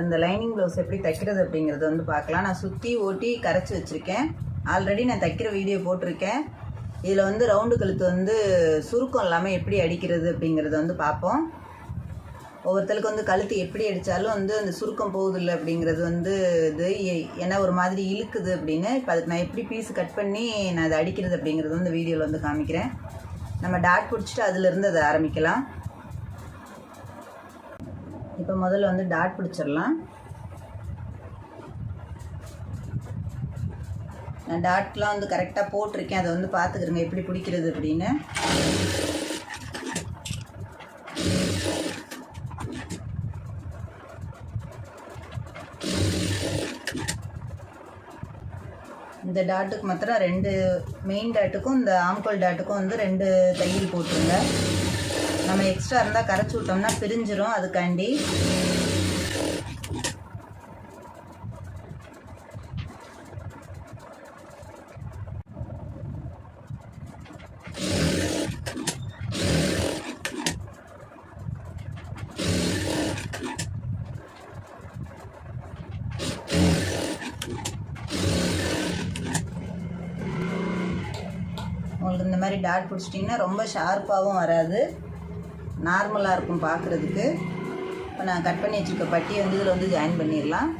அந்த lining blouse எப்படி தைக்கிறது அப்படிங்கிறது வந்து பார்க்கலாம். நான் சுற்றி ஓட்டி கரைச்சி வச்சுருக்கேன். ஆல்ரெடி நான் தைக்கிற வீடியோ போட்டிருக்கேன். இதில் வந்து ரவுண்டு கழுத்து வந்து சுருக்கம் இல்லாமல் எப்படி அடிக்கிறது அப்படிங்கிறத வந்து பார்ப்போம். ஒவ்வொருத்தருக்கு வந்து கழுத்து எப்படி அடித்தாலும் வந்து அந்த சுருக்கம் போகுதில்ல அப்படிங்கிறது வந்து இது. ஏன்னா ஒரு மாதிரி இழுக்குது அப்படின்னு. இப்போ அதுக்கு நான் எப்படி பீஸ் கட் பண்ணி நான் அதை அடிக்கிறது அப்படிங்கிறது வந்து வீடியோவில் வந்து காமிக்கிறேன். நம்ம டாட் பிடிச்சிட்டு அதுலேருந்து அதை ஆரம்பிக்கலாம். இப்போ முதல்ல வந்து டாட் பிடிச்சிடலாம். நான் டாட்லாம் வந்து கரெக்டாக போட்டிருக்கேன். அதை வந்து பார்த்துக்கிறேங்க எப்படி பிடிக்கிறது அப்படின்னு. இந்த டாட்டுக்கு மாத்திரம் ரெண்டு மெயின் டாட்டுக்கும் இந்த ஆம்கோல் டாட்டுக்கும் வந்து ரெண்டு தையல் போட்டுருங்க. நம்ம எக்ஸ்ட்ரா இருந்தால் கரைச்சி விட்டோம்னா பிரிஞ்சிரும் அதுக்காண்டி. உங்களுக்கு இந்த மாதிரி டாட் பிடிச்சிட்டிங்கன்னா ரொம்ப ஷார்ப்பாகவும் வராது. நார்மலாக இருக்கும் பார்க்குறதுக்கு இப்போ நான் கட் பண்ணி வச்சுருக்க பட்டியை வந்து இதில் வந்து ஜாயின் பண்ணிடலாம்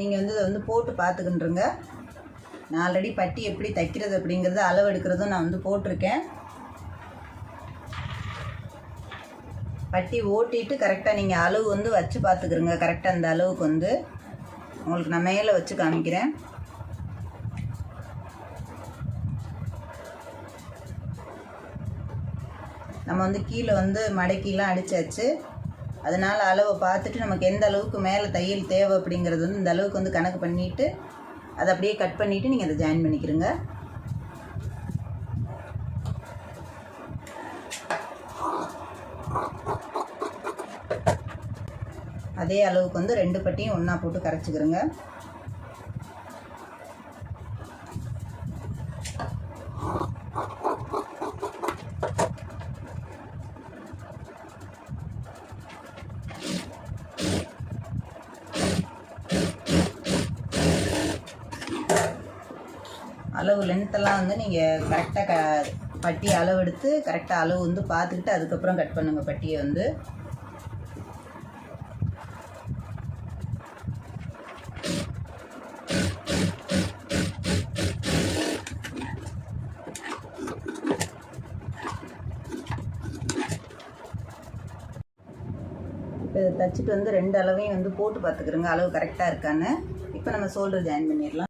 நீங்கள் வந்து இதை வந்து போட்டு பார்த்துக்கிட்டுருங்க நான் ஆல்ரெடி பட்டி எப்படி தைக்கிறது அப்படிங்கிறது அளவு எடுக்கிறதும் நான் வந்து போட்டிருக்கேன். பட்டி ஓட்டிட்டு கரெக்டாக நீங்கள் அளவு வந்து வச்சு பார்த்துக்கிறங்க கரெக்டாக அந்த அளவுக்கு வந்து. உங்களுக்கு நான் மேலே வச்சு காமிக்கிறேன். நம்ம வந்து கீழே வந்து மடக்கிலாம் அடிச்சாச்சு. அதனால் அளவை பார்த்துட்டு நமக்கு எந்த அளவுக்கு மேலே தையல் தேவை அப்படிங்கிறது வந்து இந்த அளவுக்கு வந்து கணக்கு பண்ணிவிட்டு அதை அப்படியே கட் பண்ணிவிட்டு நீங்கள் அதை ஜாயின் பண்ணிக்கிறங்க அதே அளவுக்கு வந்து ரெண்டு பட்டியும் ஒன்றா போட்டு கரைச்சிக்கிறங்க அளவு லென்த்தெல்லாம் வந்து நீங்கள் கரெக்டாக க பட்டி அளவு எடுத்து கரெக்டாக அளவு வந்து பார்த்துக்கிட்டு அதுக்கப்புறம் கட் பண்ணுங்கள் பட்டியை வந்து. இப்போ தச்சுட்டு வந்து ரெண்டு அளவையும் வந்து போட்டு பார்த்துக்கிறோங்க அளவு கரெக்டாக இருக்கான்னு. இப்போ நம்ம ஷோல்டர் ஜாயின் பண்ணிடலாம்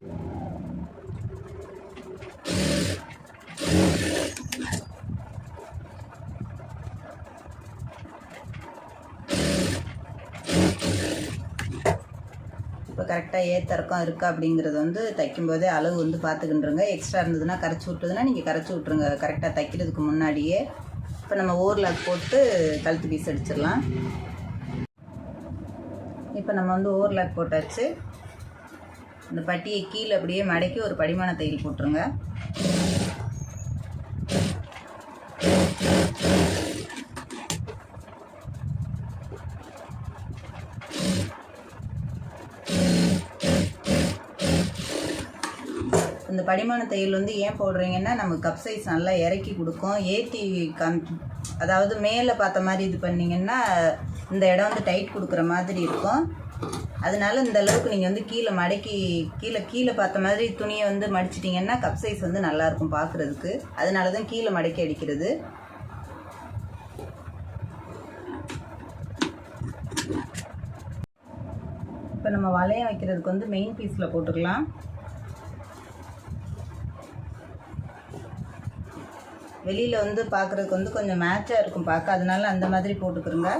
இப்போ கரெக்டாக ஏத்தறக்கம் இருக்கா அப்படிங்கிறது வந்து தைக்கும்போதே அளவு வந்து பார்த்துக்கிட்டுருங்க எக்ஸ்ட்ரா இருந்ததுன்னா கரைச்சி விட்டுதுன்னா நீங்கள் கரைச்சி விட்ருங்க கரெக்டாக தைக்கிறதுக்கு முன்னாடியே. இப்போ நம்ம ஓவர்லாக் போட்டு கழுத்து பீஸ் அடிச்சிடலாம். இப்போ நம்ம வந்து ஓவர்லாக் போட்டாச்சு. இந்த பட்டியை கீழே அப்படியே மடக்கி ஒரு படிமான தையல் போட்டுருங்க. இந்த படிமான தையல் வந்து ஏன் போடுறீங்கன்னா நமக்கு கப் சைஸ் நல்லா இறக்கி கொடுக்கும். ஏற்றி கம் அதாவது மேலே பார்த்த மாதிரி இது பண்ணிங்கன்னா இந்த இடம் வந்து டைட் கொடுக்குற மாதிரி இருக்கும். அதனால இந்த அளவுக்கு நீங்கள் வந்து கீழே மடக்கி கீழே கீழே பார்த்த மாதிரி துணியை வந்து மடிச்சிட்டிங்கன்னா கப் சைஸ் வந்து நல்லாயிருக்கும் பார்க்குறதுக்கு. அதனால தான் கீழே மடக்கி அடிக்கிறது. இப்போ நம்ம வளையம் வைக்கிறதுக்கு வந்து மெயின் பீஸில் போட்டுக்கலாம். வெளியில் வந்து பார்க்குறதுக்கு வந்து கொஞ்சம் மேட்சாக இருக்கும். பார்க்க அதனால அந்த மாதிரி போட்டுக்கிறோங்க.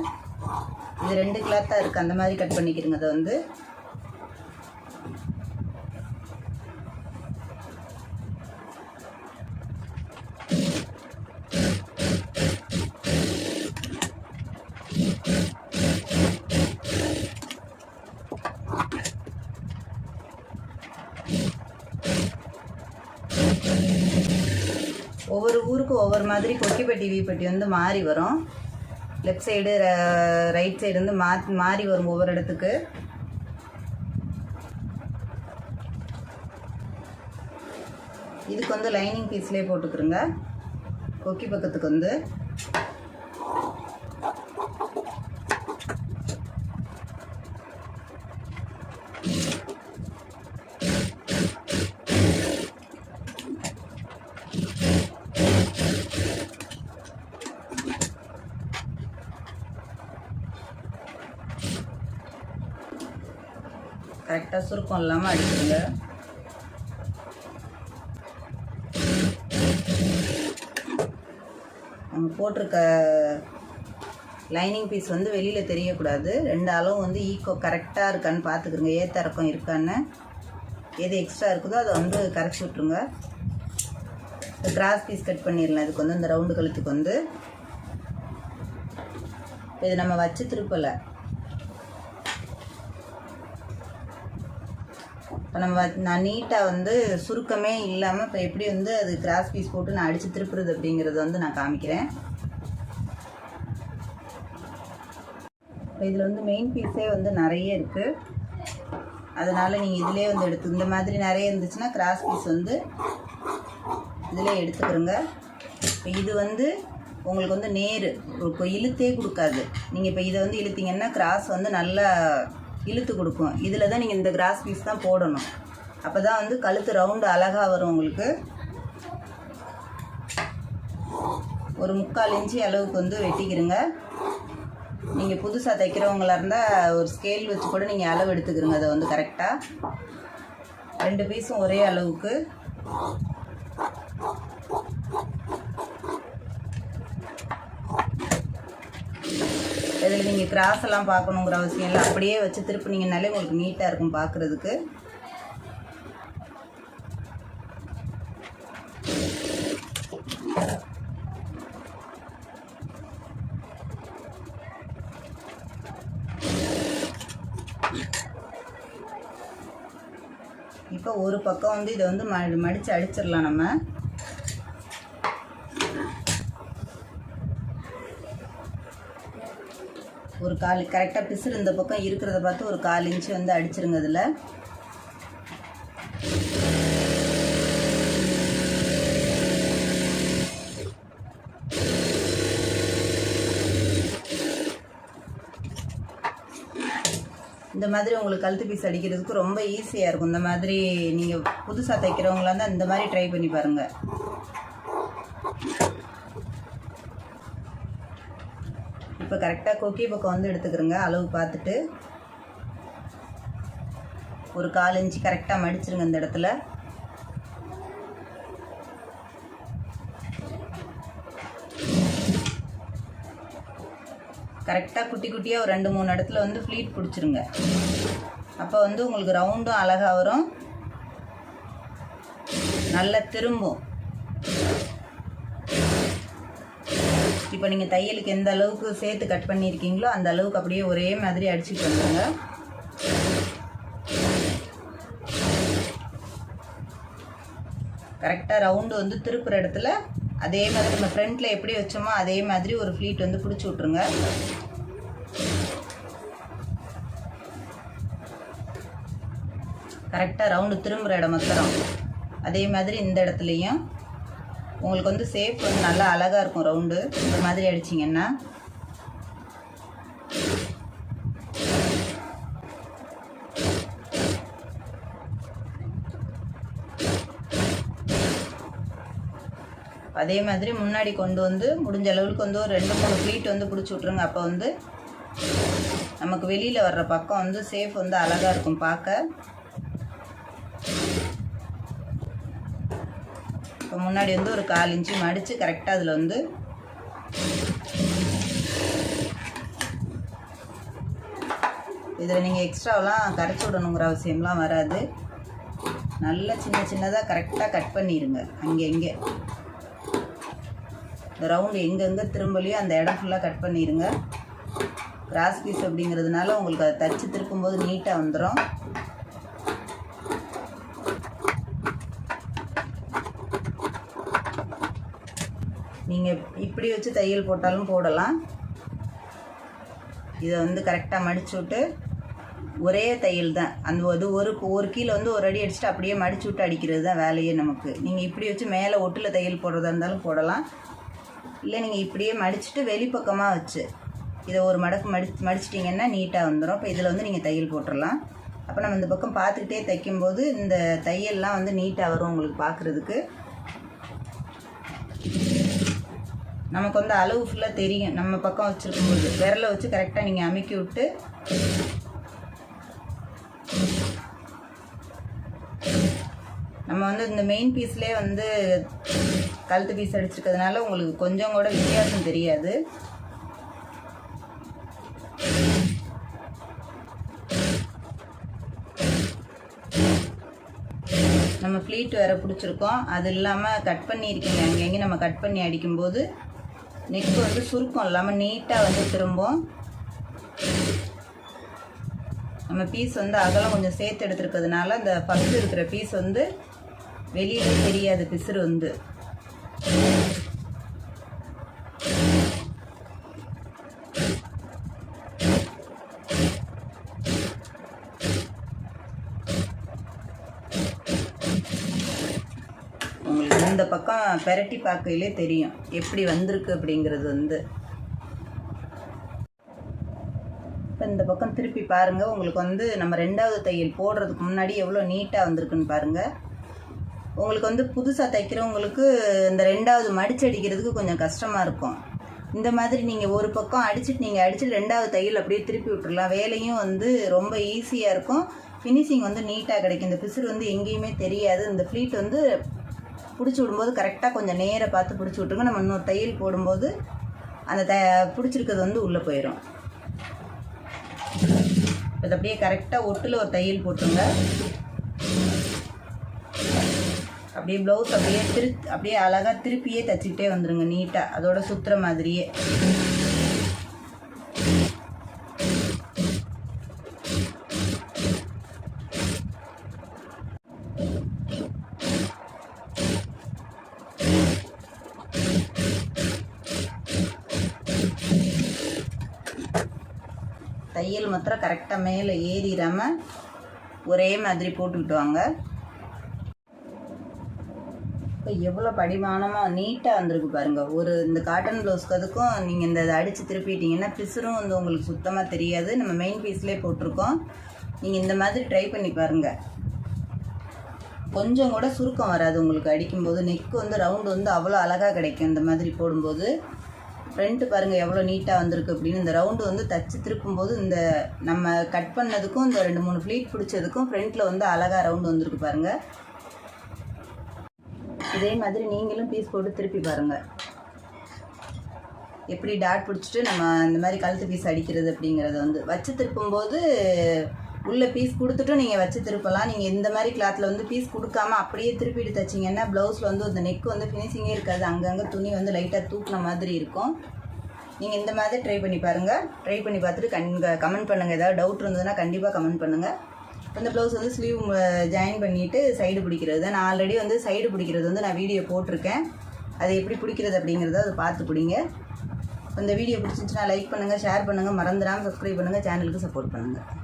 இது ரெண்டு கிளாத்தாக இருக்குது அந்த மாதிரி கட் பண்ணிக்கிறோங்க அதை வந்து. ஒவ்வொரு மாதிரி கொக்கிப்பட்டி வீப்பட்டி வந்து மாறி வரும். லெஃப்ட் சைடு ரைட் சைடு வந்து மா மாறி வரும் ஒவ்வொரு இடத்துக்கு. இதுக்கு வந்து லைனிங் பீஸ்லேயே போட்டுக்கிறோங்க. கொக்கி பக்கத்துக்கு வந்து. கரெக்டாக சுருக்கம் இல்லாமல் அடிக்கிறீங்க நம்ம போட்டிருக்க லைனிங் பீஸ் வந்து வெளியில் தெரியக்கூடாது. ரெண்டு அளவு வந்து ஈக்கோ கரெக்டாக இருக்கான்னு பார்த்துக்குருங்க ஏற்ற இறக்கம் இருக்கான்னு. எது எக்ஸ்ட்ரா இருக்குதோ அதை வந்து கரைச்சி விட்ருங்க கிராஸ் பீஸ் கட் பண்ணிடலாம். இதுக்கு வந்து இந்த ரவுண்டு கழுத்துக்கு வந்து. இது நம்ம வச்சு திருப்பலை. இப்போ நம்ம நான் நீட்டாக வந்து சுருக்கமே இல்லாமல் இப்போ எப்படி வந்து அது கிராஸ் பீஸ் போட்டு நான் அடித்து திருப்புறது அப்படிங்கிறத வந்து நான் காமிக்கிறேன். இப்போ இதில் வந்து மெயின் பீஸே வந்து நிறைய இருக்குது அதனால் நீங்கள் இதிலே வந்து எடுத்து இந்த மாதிரி நிறைய இருந்துச்சுன்னா கிராஸ் பீஸ் வந்து இதிலே எடுத்துக்கிறோங்க இப்போ இது வந்து உங்களுக்கு வந்து நேர் இப்போ இழுத்தே கொடுக்காது. நீங்கள் இப்போ இதை வந்து இழுத்தீங்கன்னா கிராஸ் வந்து நல்லா இழுத்து கொடுக்கும். இதில் தான் நீங்கள் இந்த கிராஸ் பீஸ் தான் போடணும். அப்போ தான் வந்து கழுத்து ரவுண்டு அழகாக வரும் உங்களுக்கு. ஒரு முக்கால் இன்ச்சு அளவுக்கு வந்து வெட்டிக்கிறங்க நீங்கள் புதுசாக தைக்கிறவங்களா இருந்தால் ஒரு ஸ்கேல் வச்சு கூட நீங்கள் அளவு எடுத்துக்கிறங்க அதை வந்து கரெக்டாக ரெண்டு பீஸும் ஒரே அளவுக்கு. இதில் நீங்கள் கிராஸ் எல்லாம் பார்க்கணுங்கிற அவசியம் இல்லை. அப்படியே வச்சு திருப்பினீங்கனாலே உங்களுக்கு நீட்டாக இருக்கும் பார்க்குறதுக்கு. இப்போ ஒரு பக்கம் வந்து இதை வந்து மடித்து அடிச்சிடலாம் நம்ம. ஒரு கால் கரெக்டாக பிசுறு இந்த பக்கம் இருக்கிறத பார்த்து ஒரு கால் இன்ச்சு வந்து அடிச்சிருங்க அதில். இந்த மாதிரி உங்களுக்கு கழுத்து பீஸ் அடிக்கிறதுக்கு ரொம்ப ஈஸியாக இருக்கும். இந்த மாதிரி நீங்கள் புதுசாக தைக்கிறவங்களா இருந்தால் இந்த மாதிரி ட்ரை பண்ணி பாருங்கள் இப்போ கரெக்டாக கொக்கி பக்கம் வந்து எடுத்துக்கிறோங்க. அளவு பார்த்துட்டு ஒரு கால் இன்ச்சு கரெக்டாக மடிச்சிருங்க இந்த இடத்துல. கரெக்டாக குட்டி குட்டியாக ஒரு ரெண்டு மூணு இடத்துல வந்து ஃப்ளீட் பிடிச்சிருங்க. அப்போ வந்து உங்களுக்கு ரவுண்டும் அழகாக வரும். நல்லா திரும்பும். இப்போ நீங்கள் தையலுக்கு எந்த அளவுக்கு சேர்த்து கட் பண்ணியிருக்கீங்களோ அந்த அளவுக்கு அப்படியே ஒரே மாதிரி அடிச்சுட்டு வந்துடுங்க கரெக்டாக ரவுண்டு வந்து திருப்புற இடத்துல அதே மாதிரி நம்ம ஃப்ரண்ட்டில் எப்படி வச்சோமோ அதே மாதிரி ஒரு ஃப்ளீட் வந்து பிடிச்சி விட்ருங்க கரெக்டாக ரவுண்டு திரும்புகிற இடம் மாத்திரம். அதே மாதிரி இந்த இடத்துலையும். உங்களுக்கு வந்து சேஃப் வந்து நல்லா அழகாக இருக்கும் ரவுண்டு இந்த மாதிரி அடிச்சிங்கன்னா. அதே மாதிரி முன்னாடி கொண்டு வந்து முடிஞ்ச அளவுக்கு வந்து ஒரு ரெண்டு மூணு ஃப்ளீட் வந்து பிடிச்சி விட்ருங்க அப்போ வந்து நமக்கு வெளியில் வர்ற பக்கம் வந்து சேஃப் வந்து அழகாக இருக்கும் பார்க்க. இப்போ முன்னாடி வந்து ஒரு கால் இன்ச்சு மடித்து கரெக்டாக அதில் வந்து இதில் நீங்கள் எக்ஸ்ட்ராவெலாம் கரைச்சி விடணுங்கிற அவசியம்லாம் வராது. நல்லா சின்ன சின்னதாக கரெக்டாக கட் பண்ணிடுங்க அங்கே இங்கே. இந்த ரவுண்டு எங்கெங்கே திரும்பலையோ அந்த இடம் ஃபுல்லாக கட் பண்ணிடுங்க கிராஸ் பீஸ் அப்படிங்கிறதுனால உங்களுக்கு அதை தச்சு திருப்பும்போது நீட்டாக வந்துடும் நீங்கள் இப்படி வச்சு தையல் போட்டாலும் போடலாம். இதை வந்து கரெக்டாக மடிச்சு விட்டு ஒரே தையல் தான். அந்த இது ஒரு ஒரு கீழே வந்து ஒரு அடி அடிச்சுட்டு அப்படியே மடிச்சு விட்டு அடிக்கிறது தான் வேலையே நமக்கு. நீங்கள் இப்படி வச்சு மேலே ஒட்டில் தையல் போடுறதா இருந்தாலும் போடலாம். இல்லை நீங்கள் இப்படியே மடிச்சுட்டு வெளிப்பக்கமாக வச்சு இதை ஒரு மடக்கு மடி மடிச்சிட்டிங்கன்னா நீட்டாக வந்துடும் இப்போ இதில் வந்து நீங்கள் தையல் போட்டுடலாம் அப்போ நம்ம இந்த பக்கம் பார்த்துக்கிட்டே தைக்கும்போது இந்த தையல்லாம் வந்து நீட்டாக வரும் உங்களுக்கு பார்க்குறதுக்கு நமக்கு வந்து அளவு ஃபுல்லாக தெரியும். நம்ம பக்கம் வச்சுருக்கும்போது. விரலை வச்சு கரெக்டாக நீங்கள் அமுக்கி விட்டு. நம்ம வந்து இந்த மெயின் பீஸ்லேயே வந்து கழுத்து பீஸ் அடிச்சிருக்கிறதுனால உங்களுக்கு கொஞ்சம் கூட வித்தியாசம் தெரியாது. நம்ம ஃப்ளீட் வேறு பிடிச்சிருக்கோம். அது இல்லாமல் கட் பண்ணியிருக்கீங்க அங்கங்கே நம்ம கட் பண்ணி அடிக்கும்போது நெக் வந்து சுருக்கம் இல்லாமல் நீட்டாக வந்து திரும்பும் நம்ம பீஸ் வந்து அகலம் கொஞ்சம் சேர்த்து எடுத்துருக்கிறதுனால அந்த ஃபஸ்ட்டு இருக்கிற பீஸ் வந்து வெளியே தெரியாது பிசுறு வந்து. அந்த இந்த பக்கம் பெரட்டி பார்க்கையிலே தெரியும். எப்படி வந்திருக்கு அப்படிங்கிறது வந்து. இப்போ இந்த பக்கம் திருப்பி பாருங்கள் உங்களுக்கு வந்து நம்ம ரெண்டாவது தையல் போடுறதுக்கு முன்னாடி எவ்வளோ நீட்டாக வந்திருக்குன்னு பாருங்கள் உங்களுக்கு வந்து புதுசாக தைக்கிறவங்களுக்கு இந்த ரெண்டாவது மடிச்சு அடிக்கிறதுக்கு கொஞ்சம் கஷ்டமாக இருக்கும். இந்த மாதிரி நீங்கள் ஒரு பக்கம் அடிச்சுட்டு நீங்கள் அடிச்சுட்டு ரெண்டாவது தையல் அப்படியே திருப்பி விட்டுடலாம் வேலையும் வந்து ரொம்ப ஈஸியாக இருக்கும். ஃபினிஷிங் வந்து நீட்டாக கிடைக்கும். இந்த பிசுறு வந்து எங்கேயுமே தெரியாது. இந்த ஃப்ளீட் வந்து பிடிச்சி விடும்போது கரெக்டாக கொஞ்சம் நேராக பார்த்து பிடிச்சி விட்ருங்க நம்ம இன்னொரு தையல் போடும்போது அந்த த பிடிச்சிருக்கிறது வந்து உள்ளே போயிடும் இது அப்படியே கரெக்டாக ஒட்டில் ஒரு தையல் போட்டுருங்க. அப்படியே ப்ளவுஸ் அப்படியே திரு அப்படியே அழகாக திருப்பியே தைச்சிக்கிட்டே வந்துடுங்க நீட்டாக அதோட சுற்றுற மாதிரியே தையல் மாத்திரம் கரெக்டாக மேலே ஏறிடாமல் ஒரே மாதிரி போட்டுக்கிட்டு வாங்க இப்போ எவ்வளோ படிமானமாக நீட்டாக வந்திருக்கு பாருங்கள் ஒரு இந்த காட்டன் ப்ளவுஸ்க்கு அதுக்கும் நீங்கள் இந்த இதை அடித்து திருப்பிட்டீங்கன்னா பிசுரும் வந்து உங்களுக்கு சுத்தமாக தெரியாது. நம்ம மெயின் பீஸ்லேயே போட்டிருக்கோம். நீங்கள் இந்த மாதிரி ட்ரை பண்ணி பாருங்கள் கொஞ்சம் கூட சுருக்கம் வராது உங்களுக்கு அடிக்கும்போது. நெக் வந்து ரவுண்டு வந்து அவ்வளோ அழகாக கிடைக்கும். இந்த மாதிரி போடும்போது. ஃப்ரெண்ட்டு பாருங்கள் எவ்வளோ நீட்டாக வந்திருக்கு அப்படின்னு. இந்த ரவுண்டு வந்து தச்சு திருப்பும்போது இந்த நம்ம கட் பண்ணதுக்கும் இந்த ரெண்டு மூணு ஃப்ளீட் பிடிச்சதுக்கும் ஃப்ரண்ட்டில் வந்து அழகாக ரவுண்டு வந்திருக்கு பாருங்கள் இதே மாதிரி நீங்களும் பீஸ் போட்டு திருப்பி பாருங்கள் எப்படி டாட் பிடிச்சிட்டு நம்ம இந்த மாதிரி கழுத்து பீஸ் அடிக்கிறது அப்படிங்கிறத வந்து வச்சு திருப்பும்போது உள்ளே பீஸ் கொடுத்துட்டும் நீங்கள் வச்சு திருப்பலாம். நீங்கள் இந்த மாதிரி கிளாத்தில் வந்து பீஸ் கொடுக்காம அப்படியே திருப்பிட்டு தைச்சிங்கன்னா ப்ளவுஸில் வந்து அந்த நெக் வந்து ஃபினிஷிங்கே இருக்காது. அங்கங்கே துணி வந்து லைட்டாக தூக்கின மாதிரி இருக்கும். நீங்கள் இந்த மாதிரி ட்ரை பண்ணி பாருங்கள் ட்ரை பண்ணி பார்த்துட்டு கண் கமெண்ட் பண்ணுங்கள் ஏதாவது டவுட் இருந்ததுன்னா கண்டிப்பாக கமெண்ட் பண்ணுங்கள் இந்த ப்ளவுஸ் வந்து ஸ்லீவ் ஜாயின் பண்ணிவிட்டு சைடு பிடிக்கிறது. தான் நான் ஆல்ரெடி வந்து சைடு பிடிக்கிறது வந்து நான் வீடியோ போட்டிருக்கேன். அதை எப்படி பிடிக்கிறது அப்படிங்கிறத அதை பார்த்து பிடிங்க. இந்த வீடியோ பிடிச்சிருந்துச்சுன்னா லைக் பண்ணுங்கள் ஷேர் பண்ணுங்கள் மறந்துடாமல் சப்ஸ்கிரைப் பண்ணுங்கள் சேனலுக்கு சப்போர்ட் பண்ணுங்கள்